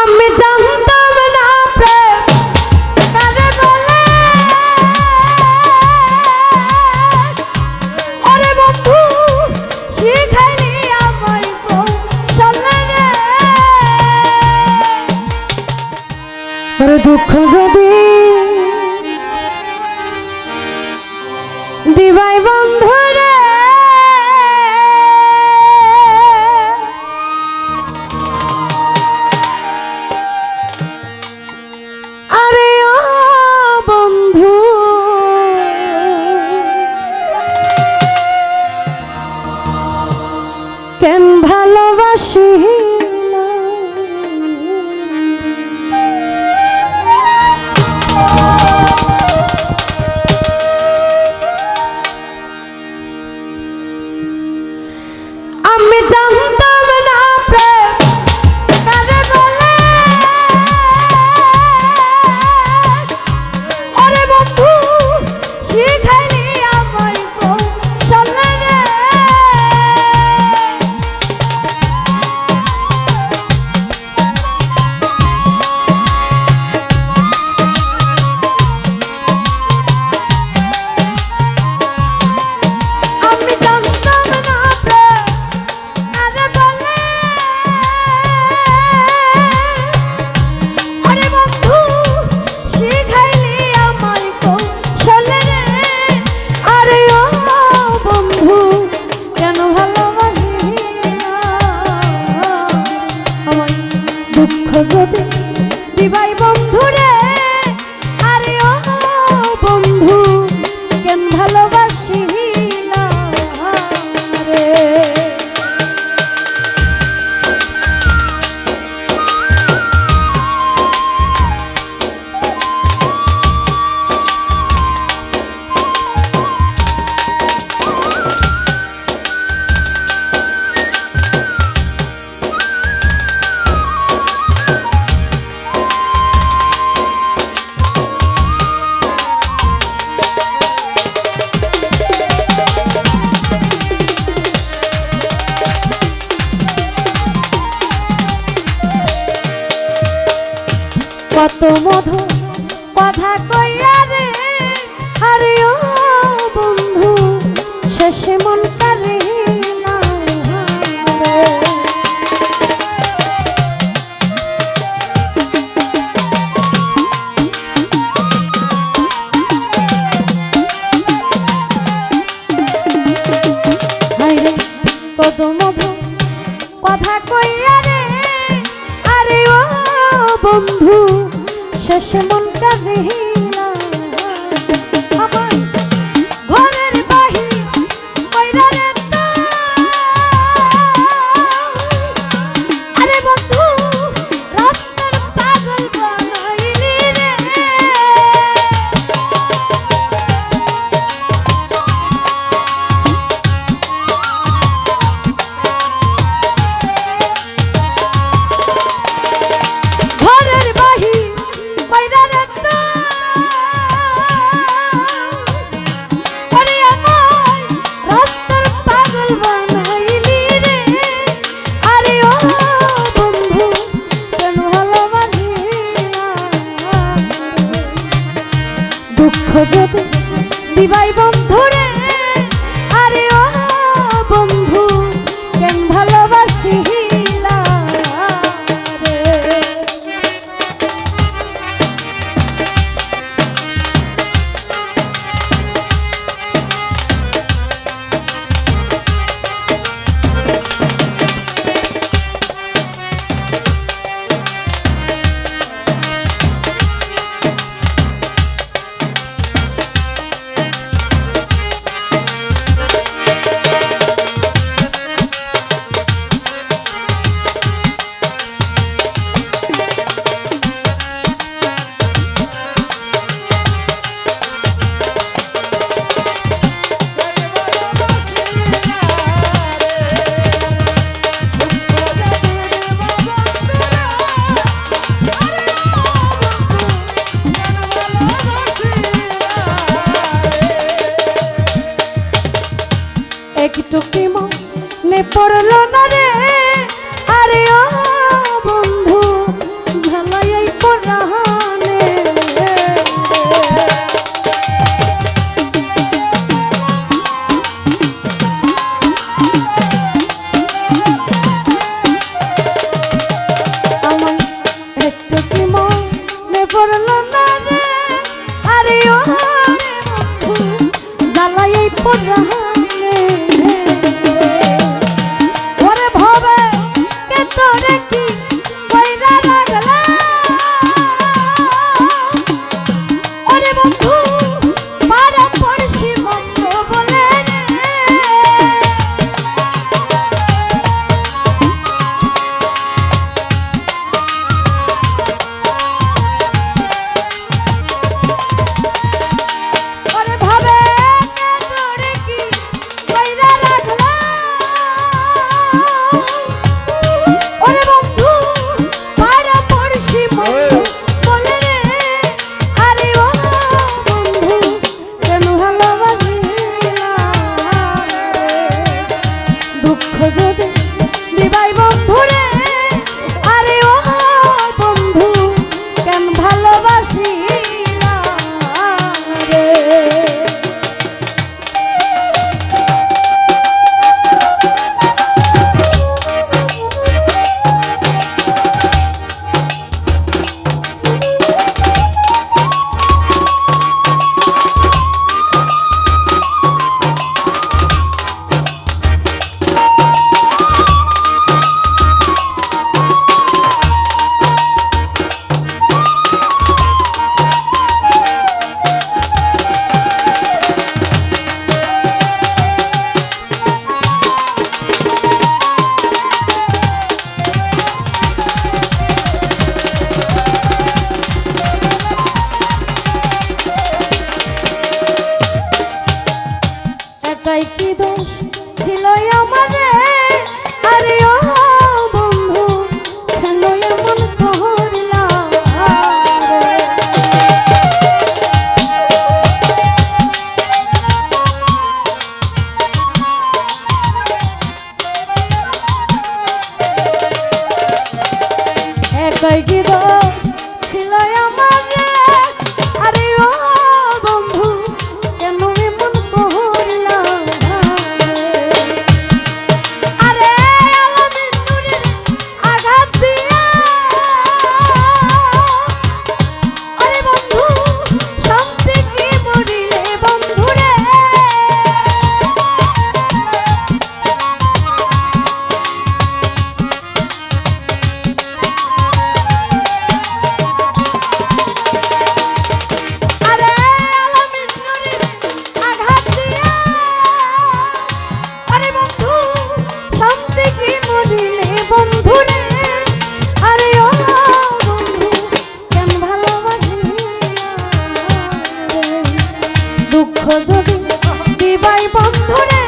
আমি জানতাম না প্রেম। কারে বলে? ওরে বন্ধু, শিখাইনি আমায় কৌশলে রে। ওরে দুঃখ যদি দিবাইবা দুঃখ যদি দিবাই বন্ধু কত মধু কথা কইয়া রে আরে ও বন্ধু শেষ মন কাজে দিবাই বন্ধু একটু প্রেম নে পড়ল না রে? আরে ও কয় কি দুঃখ দিবাই বন্ধু